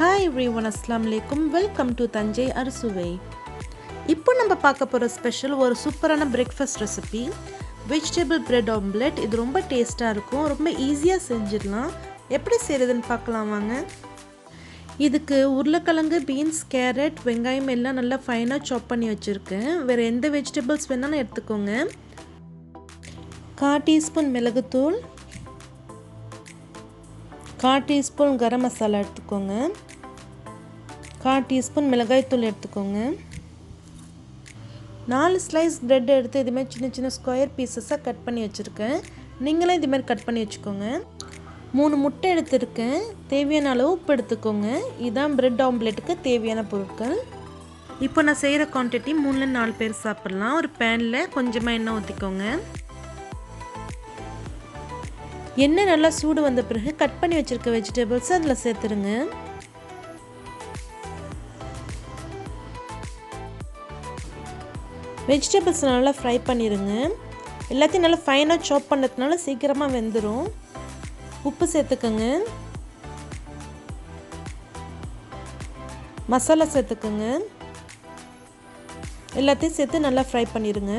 Hi every one அஸ்லாம் வலைக்கும் welcome to Thanjai அறுசுவை இப்போ நம்ம பார்க்க போகிற ஸ்பெஷல் ஒரு சூப்பரான breakfast recipe vegetable bread omelette இது ரொம்ப டேஸ்ட்டாக இருக்கும். ரொம்ப ஈஸியாக செஞ்சிடலாம். எப்படி செய்கிறதுன்னு பார்க்கலாம் வாங்க. இதுக்கு உருளைக்கிழங்கு பீன்ஸ் கேரட் வெங்காயம் எல்லாம் நல்லா ஃபைனாக சாப் பண்ணி வச்சுருக்கேன். வேறு எந்த வெஜிடபிள்ஸ் வேணாலும் எடுத்துக்கோங்க. கா டீஸ்பூன் மிளகுத்தூள். கா டீஸ்பூன் கரம் மசாலா எடுத்துக்கோங்க. கால் டீஸ்பூன் மிளகாய்த்தூள் எடுத்துக்கோங்க. நாலு ஸ்லைஸ் ப்ரெட் எடுத்து இதுமாதிரி சின்ன சின்ன ஸ்கொயர் பீசஸாக கட் பண்ணி வச்சுருக்கேன். நீங்களும் இதுமாதிரி கட் பண்ணி வச்சுக்கோங்க. மூணு முட்டை எடுத்திருக்கேன். தேவையான அளவு உப்பு எடுத்துக்கோங்க. இதுதான் ப்ரெட் ஆம்லேட்டுக்கு தேவையான பொருட்கள். இப்போ நான் செய்கிற குவான்டிட்டி மூணுல நாலு பேர் சாப்பிட்லாம். ஒரு பேனில் கொஞ்சமாக எண்ணெய் ஊற்றிக்கோங்க எண்ணெய் நல்லா சூடு வந்த பிறகு கட் பண்ணி வச்சுருக்க வெஜிடபிள்ஸ் அதில் சேர்த்துருங்க. வெஜிடபிள்ஸ் நல்லா ஃப்ரை பண்ணிடுங்க எல்லாத்தையும் நல்லா ஃபைனாக சாப் பண்ணுறதுனால சீக்கிரமாக வெந்துடும் உப்பு சேர்த்துக்கோங்க. மசாலா சேர்த்துக்கோங்க. எல்லாத்தையும் சேர்த்து நல்லா ஃப்ரை பண்ணிடுங்க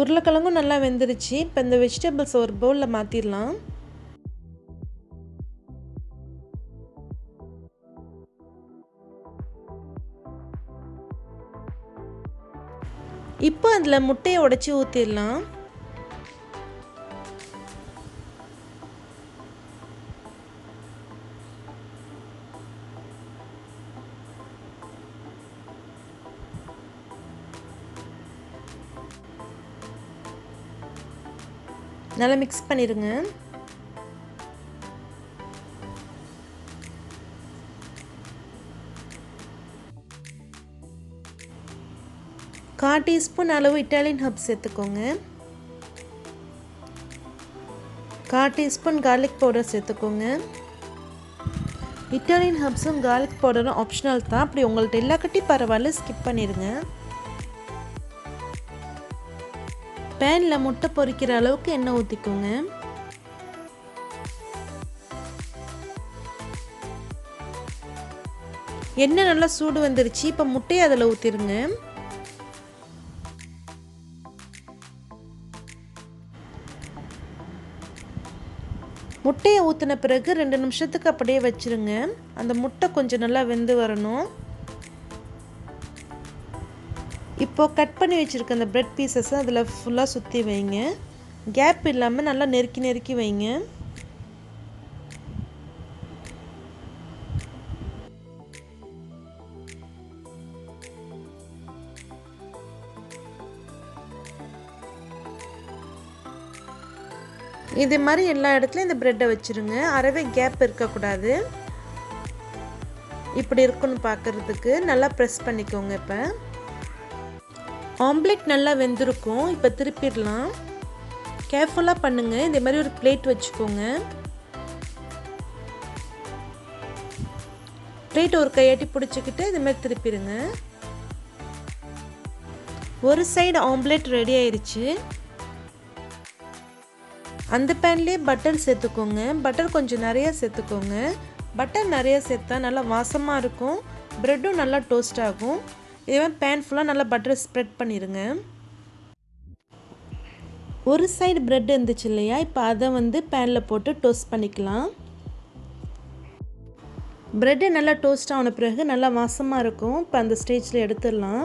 உருளைக்கிழங்கும் நல்லா வெந்துருச்சு. இப்போ இந்த வெஜிடபிள்ஸ் ஒரு பவுலில் மாற்றிடலாம் இப்போ அதில் முட்டையை உடச்சி ஊற்றிடலாம் நல்லா மிக்ஸ் பண்ணிடுங்க கால் டீஸ்பூன் அளவு இட்டாலியன் ஹப்ஸ் சேர்த்துக்கோங்க. கால் டீஸ்பூன் கார்லிக் பவுடர் சேர்த்துக்கோங்க. இட்டாலியன் ஹப்ஸும் கார்லிக் பவுடரும் ஆப்ஷனல் தான். அப்படி உங்கள்ட்ட எல்லா கட்டி பரவாயில்ல ஸ்கிப் பண்ணிடுங்க பேனில் முட்டை பொரிக்கிற அளவுக்கு எண்ணெய் ஊற்றிக்கோங்க எண்ணெய் நல்லா சூடு வந்துருச்சு. இப்போ முட்டையை அதில் ஊற்றிடுங்க முட்டையை ஊற்றின பிறகு ரெண்டு நிமிஷத்துக்கு அப்படியே வச்சுருங்க. அந்த முட்டை கொஞ்சம் நல்லா வெந்து வரணும். இப்போது கட் பண்ணி வச்சுருக்க அந்த ப்ரெட் பீசஸை அதில் ஃபுல்லாக சுற்றி வைங்க. கேப் இல்லாமல் நல்லா நெருக்கி நெருக்கி வைங்க. இது மாதிரி எல்லா இடத்துலையும் இந்த ப்ரெட்டை வச்சுருங்க. அறவே கேப் இருக்கக்கூடாது. இப்படி இருக்குன்னு பார்க்குறதுக்கு நல்லா ப்ரெஸ் பண்ணிக்கோங்க இப்போ. ஆம்லெட் நல்லா வெந்திருக்கும். இப்போ திருப்பிடலாம். கேர்ஃபுல்லாக பண்ணுங்கள் இதே மாதிரி ஒரு பிளேட் வச்சுக்கோங்க. பிளேட் ஒரு கையாட்டி பிடிச்சிக்கிட்டு இது மாதிரி திருப்பிடுங்க. ஒரு சைடு ஆம்லெட் ரெடி ஆயிடுச்சு அந்த பேன்லேயே பட்டர் சேர்த்துக்கோங்க. பட்டர் கொஞ்சம் நிறையா சேர்த்துக்கோங்க. பட்டர் நிறையா சேர்த்தா நல்லா வாசமாக இருக்கும். ப்ரெட்டும் நல்லா டோஸ்ட் ஆகும். இதே பேன் ஃபுல்லாக நல்லா பட்டர் ஸ்ப்ரெட் பண்ணிடுங்க ஒரு சைடு ப்ரெட் இருந்துச்சு இல்லையா? இப்போ அதை வந்து பேனில் போட்டு டோஸ்ட் பண்ணிக்கலாம். ப்ரெட்டு நல்லா டோஸ்ட் ஆன பிறகு நல்லா வாசமாக இருக்கும். இப்போ அந்த ஸ்டேஜில் எடுத்துடலாம்.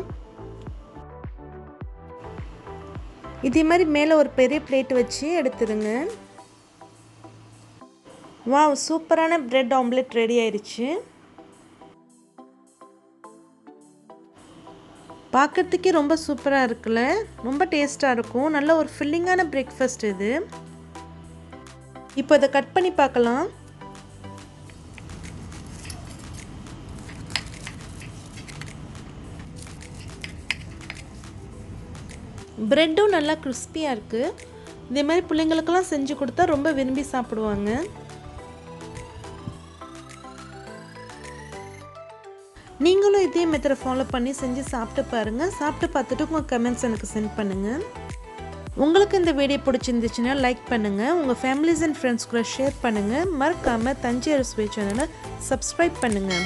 இதே மாதிரி மேலே ஒரு பெரிய பிளேட் வச்சு எடுத்துருங்க. வாவ் சூப்பரான ப்ரெட் ஆம்லெட் ரெடி ஆயிடுச்சு பார்க்குறதுக்கே ரொம்ப சூப்பராக இருக்குல்ல? ரொம்ப டேஸ்ட்டாக இருக்கும். நல்ல ஒரு ஃபில்லிங்கான பிரேக்ஃபாஸ்ட் இது. இப்போ இதை கட் பண்ணி பார்க்கலாம். ப்ரெட்டும் நல்லா கிறிஸ்பியாக இருக்குது இதே மாதிரி பிள்ளைங்களுக்கெல்லாம் செஞ்சு கொடுத்தா ரொம்ப விரும்பி சாப்பிடுவாங்க. நீங்களும் இதே மெத்தடை ஃபாலோ பண்ணி செஞ்சு சாப்பிட்டு பாருங்கள் சாப்பிட்டு பார்த்துட்டு உங்கள் கமெண்ட்ஸ் எனக்கு சென்ட் பண்ணுங்கள் உங்களுக்கு இந்த வீடியோ பிடிச்சிருந்துச்சுன்னா லைக் பண்ணுங்கள் உங்கள் ஃபேமிலிஸ் அண்ட் ஃப்ரெண்ட்ஸ் கூட ஷேர் பண்ணுங்கள் மறக்காமல் தஞ்சை அரசுவை சேனலை சப்ஸ்கிரைப் பண்ணுங்கள்